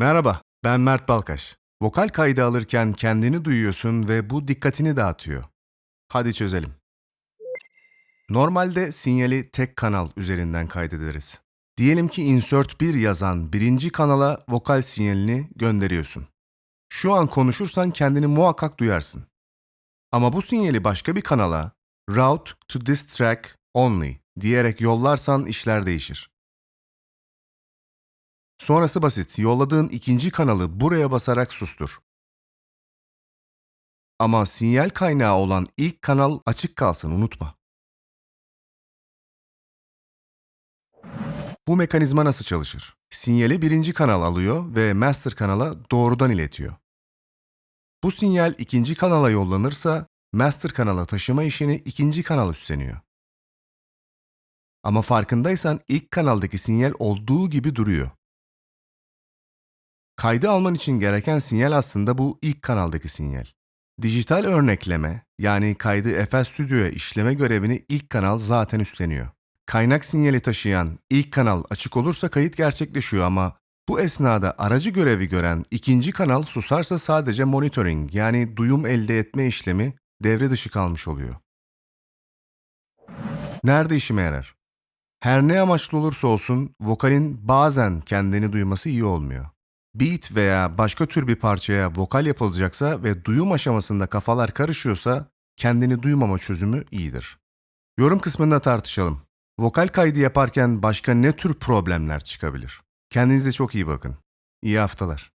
Merhaba, ben Mert Balkaş. Vokal kaydı alırken kendini duyuyorsun ve bu dikkatini dağıtıyor. Hadi çözelim. Normalde sinyali tek kanal üzerinden kaydederiz. Diyelim ki insert 1 yazan birinci kanala vokal sinyalini gönderiyorsun. Şu an konuşursan kendini muhakkak duyarsın. Ama bu sinyali başka bir kanala route to this track only diyerek yollarsan işler değişir. Sonrası basit. Yolladığın ikinci kanalı buraya basarak sustur. Ama sinyal kaynağı olan ilk kanal açık kalsın unutma. Bu mekanizma nasıl çalışır? Sinyali birinci kanal alıyor ve master kanala doğrudan iletiyor. Bu sinyal ikinci kanala yollanırsa master kanala taşıma işini ikinci kanal üstleniyor. Ama farkındaysan ilk kanaldaki sinyal olduğu gibi duruyor. Kaydı alman için gereken sinyal aslında bu ilk kanaldaki sinyal. Dijital örnekleme, yani kaydı FL Studio'ya işleme görevini ilk kanal zaten üstleniyor. Kaynak sinyali taşıyan ilk kanal açık olursa kayıt gerçekleşiyor ama bu esnada aracı görevi gören ikinci kanal susarsa sadece monitoring yani duyum elde etme işlemi devre dışı kalmış oluyor. Nerede işime yarar? Her ne amaçlı olursa olsun vokalin bazen kendini duyması iyi olmuyor. Beat veya başka tür bir parçaya vokal yapılacaksa ve duyum aşamasında kafalar karışıyorsa kendini duymama çözümü iyidir. Yorum kısmında tartışalım. Vokal kaydı yaparken başka ne tür problemler çıkabilir? Kendinize çok iyi bakın. İyi haftalar.